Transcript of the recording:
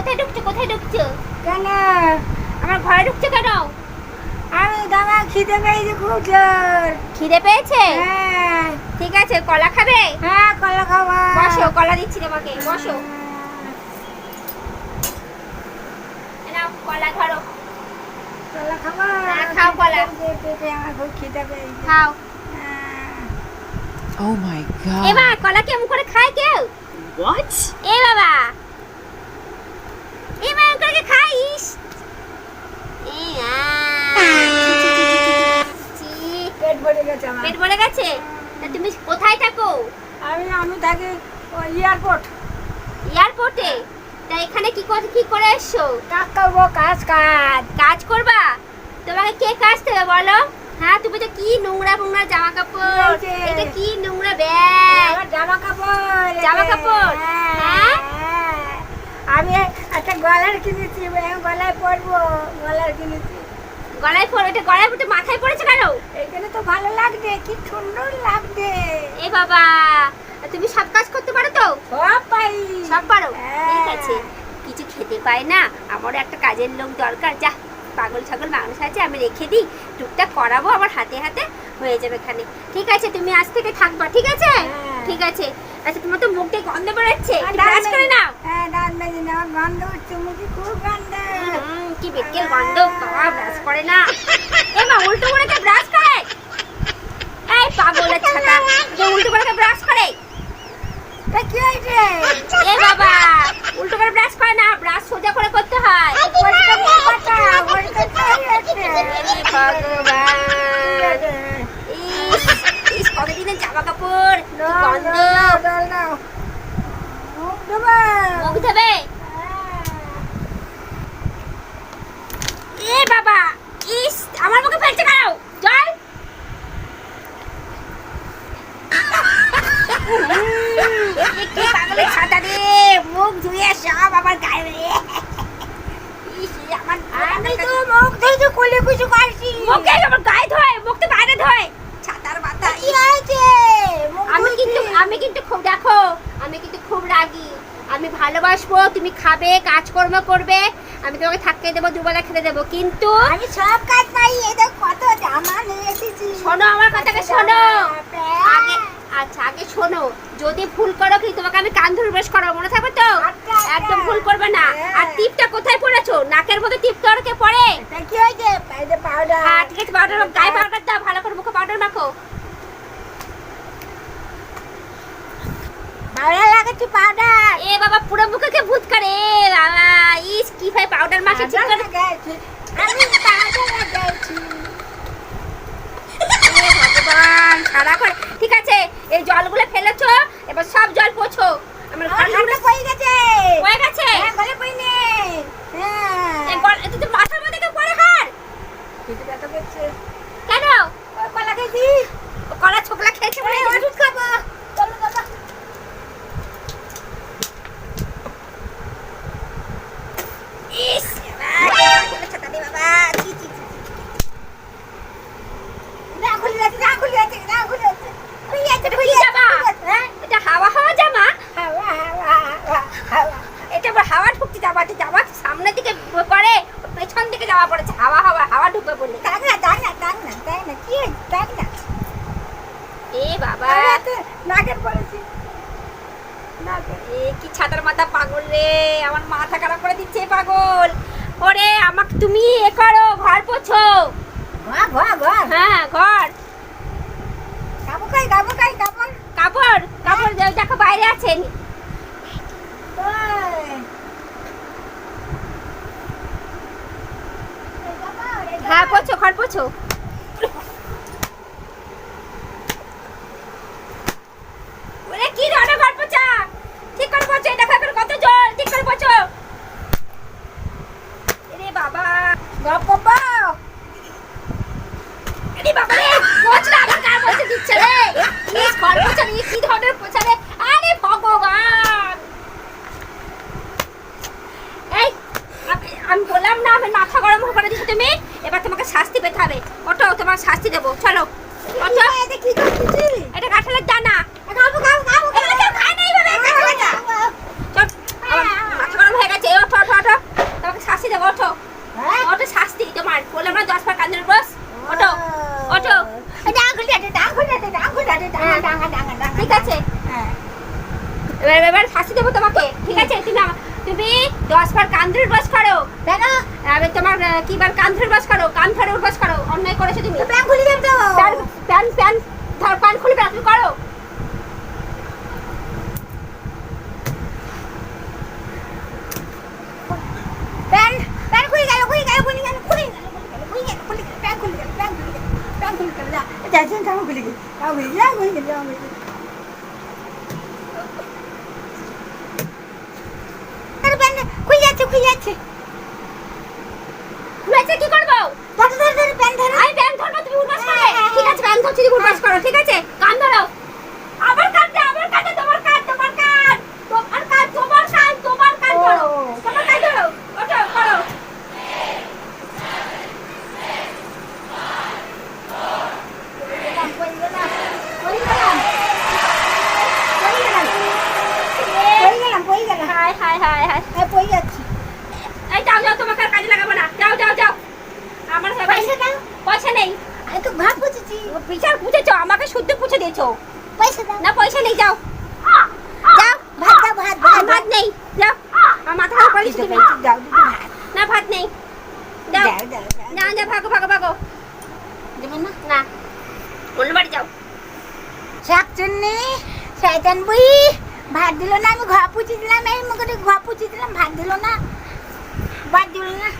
কোথায় ঢুকছো? কোথায় ঢুকছো? কেন? আমার ঘরে ঢুকছো কেন? আমি দাদা খিদে পেয়েছি খুব জোর। খিদে পেয়েছে? হ্যাঁ। ঠিক আছে কলা খাবে? হ্যাঁ কলা খাওয়া বসো কলা দিচ্ছি তোমাকে বসো। নাও কলা ধরো। কলা হ্যাঁ, খাও কলা। পেটে আমার খুব খিদে পেয়েছে। খাও। হ্যাঁ। Oh my god. এ মা কলা কেমন করে খায় কেউ? What? এ বাবা। করে খাইস। পেট ভরে গেছে আমার। পেট ভরে গেছে? তা তুমি কোথায় থাকো? আমি আমি থাকি এয়ারপোর্ট এয়ারপোর্টে তা এখানে কি করে কি করে এসছো? কাজ করব কাজ কাজ। কাজ করবা? তোমাকে কে কাজ দেবে বলো? হ্যাঁ তুমি তো কি নোংরা নোংরা জামা কাপড় কি এটা কি নোংরা ব্যাগ? জামা কাপড় জামা কাপড়? হ্যাঁ? হ্যাঁ। আমি একটা গলার কিনেছি গলায় পরবো গলার কিনেছি। গলায় পরে এটা গলায় পরে মাথায় পড়েছে কেন? এইখানে তো ভালো লাগছে কি সুন্দর লাগছে এ বাবা তুমি সব কাজ করতে পারো তো? সব পাই সব পারো? হ্যাঁ। ঠিক আছে। কিছু খেতে পাই না আমারও একটা কাজের লোক দরকার। যা পাগল ছাগল মানুষ আছে আমি রেখে দিই টুকটাক করাবো আমার হাতে হাতে হয়ে যাবে এখানে। ঠিক আছে তুমি আজ থেকে থাকবা ঠিক আছে? হ্যাঁ। ঠিক আছে আচ্ছা তোমার তো মুখ দিয়ে গন্ধ বেরোচ্ছে ব্রাশ করে নাও হ্যাঁ ডান মেজে নাও গন্ধ উঠছে মুখে খুব গন্ধ কি বেকের গন্ধ বাবা ব্রাশ করে না এ মা উল্টো করে কে ব্রাশ করে এই পাগলের ছাতা যে উল্টো করে কে ব্রাশ করে তা কি হয়েছে এ বাবা উল্টো করে ব্রাশ করে না ব্রাশ সোজা করে করতে হয় ভগবান কতদিনের জামা কাপড় মুখ ধোবো। এ বাবা ইস আমার মুখে ফেলছে কেন জল পাগলের ছাতা রে মুখ ধুয়ে সব আমার গায়ে আমি তো মুখ ধুইতে কুলি কুচু করছি। মুখে আমার গায়ে ধোয় মুখ তো বাইরে ধোয় ছাতার মাথা কি হয়েছে? মুখ আমি ধুইছি। কিন্তু আমি কিন্তু খুব দেখো আমি কিন্তু খুব রাগি। আমি ভালোবাসবো তুমি খাবে কাজকর্ম করবে আমি তোমাকে থাকতে দেবো দুবেলা খেতে দেবো কিন্তু আমি সব কাজ পাই এটা কত জামা নিয়ে এসেছি। শোনো আমার কথাকে শোনো। আগে আচ্ছা আগে শোনো। যদি ভুল করো কি তোমাকে আমি কান ধরে বেশ করো মনে থাকবে তো? আচ্ছা, আচ্ছা। একদম ভুল করবে না। হ্যাঁ। আর টিপটা কোথায় পড়েছো? নাকের মধ্যে টিপ তো আর কে পড়ে? কি হয়েছে পাউডার হ্যাঁ ঠিক আছে পাউডার গায়ে পাউডার দাও ভালো করে মুখে পাউডার মাখো। ভালো লাগাচ্ছি পাউডার। এ বাবা পুরো মুখে কে ভূত করে? বাবা ইস কি ভাই পাউডার মাখে ঠিক করে? আমি পাউডার লাগাচ্ছি ভগবান সারা করে ঠিক আছে এই জলগুলো ফেলেছো এবার সব জল পোছো আমার আমার ঘরগুলো সামনে পড়ে গেছে হয়ে গেছে হ্যাঁ গলে পড়ে নে হ্যাঁ এই গল- এতে তো মাথার মধ্যে কেউ পড়ে হার কিছু ব্যথা করছে কেন ওই কলা খেয়েছি ও কলা ছোকলা খেয়েছে বলে এই ওষুধ খাব চলো চলো ইস বাবা, ছাতা দে বাবা ছি, ছি, ছি, ছি। না খুলে যাচ্ছে না খুলে যাচ্ছে না খুলে যাচ্ছে খুলে যাচ্ছে এটা খুলে কি জামা? যাচ্ছে হ্যাঁ এটা হাওয়া হাওয়া জামা হাওয়া হাওয়া হাওয়া হাওয়া এটা আবার হাওয়া ঢুকছে জামাতে জামা সামনের দিকে পরে পেছন দিকে জামা পড়েছে হাওয়া হাওয়া হাওয়া ঢুকবে বলে টাক না টাক না টাক না টাক না কি হয়েছে? টাক না এ নাকের পড়েছি এ কি ছাতার মাথা পাগল রে আমার মাথা খারাপ করে দিচ্ছে পাগল ওরে আমাকে তুমি এ করো ঘর পোছো ঘা ঘা ঘা হ্যাঁ ঘর কাপড় খাই কাপড় খাই কাপড় কাপড় কাপড় দেখো বাইরে আছেন হ্যাঁ পোছো ঘর পোছো লাথি পেতে হবে ওটো তোমার শাস্তি দেবো চলো ওটো এটা কাঁঠালের দানা শাস্তি দেবো ওঠো ওঠো শাস্তি তোমার বললাম না দশ পা কান্দুর বস ওঠো ওঠো ঠিক আছে এবার এবার শাস্তি দেবো তোমাকে ঠিক আছে তুমি তুমি দশ বার কান ধরে বাস করো কেন এবার তোমার আহ, কি বার কান ধরে বাস করো কান ধরে বাস করো অন্যায় করেছ তুমি প্যান খুলে দেব তো প্যান প্যান প্যান ধর প্যান খুলে প্যান তুমি করো প্যান প্যান খুলে গেল খুলে গেল খুলে গেল খুলে গেল খুলে গেল খুলে গেল প্যান খুলে গেল প্যান খুলে গেল প্যান খুলে গেল যা যা যা খুলে গেল জামা খুলে গেল খুলে গেল জামা খুলে গেল আরে প্যান খুলে যাচ্ছে। খুলে খুলেছে কি করব? ধর ধর ধর প্যান ধর। আমি প্যান ধরবো তুমি উঠবাস করবে ঠিক আছে প্যান ধরছি তুমি উঠবাস করো ঠিক আছে? কান ধরো। আবার দে আবার দে তোমার কান তোমার কান। তোমার কান তোমার কান তোমার কান ধরো। তোমার কান ধরো। ওঠো করো। হাই হাই হাই হাই। এই কই যাচ্ছি। যাও যাও তোমাকে আর কাজে লাগাবো না। যাও যাও যাও। আমার পয়সা দাও। পয়সা নেই। আমি তো ঘর পুছেছি বিচার পুছেছো আমাকে শুদ্ধ পুছে দিয়েছ। পয়সা দাও। না পয়সা নেই যাও। যাও ভাত দাও ভাত ভাত ভাত নেই। যাও। আমার মাথা খারাপ করে দিতে দাও ভাত। না ভাত নেই। দাও না যা ভাগো ভাগো ভাগো। দেবে না? না। অন্য বাড়ি যাও। শাকচুন্নি শয়তান বুই। ভাত দিল না আমি ঘর পুছি দিলাম। এই মুখে ঘর পুছি দিলাম ভাত দিল না। ভাত দিল না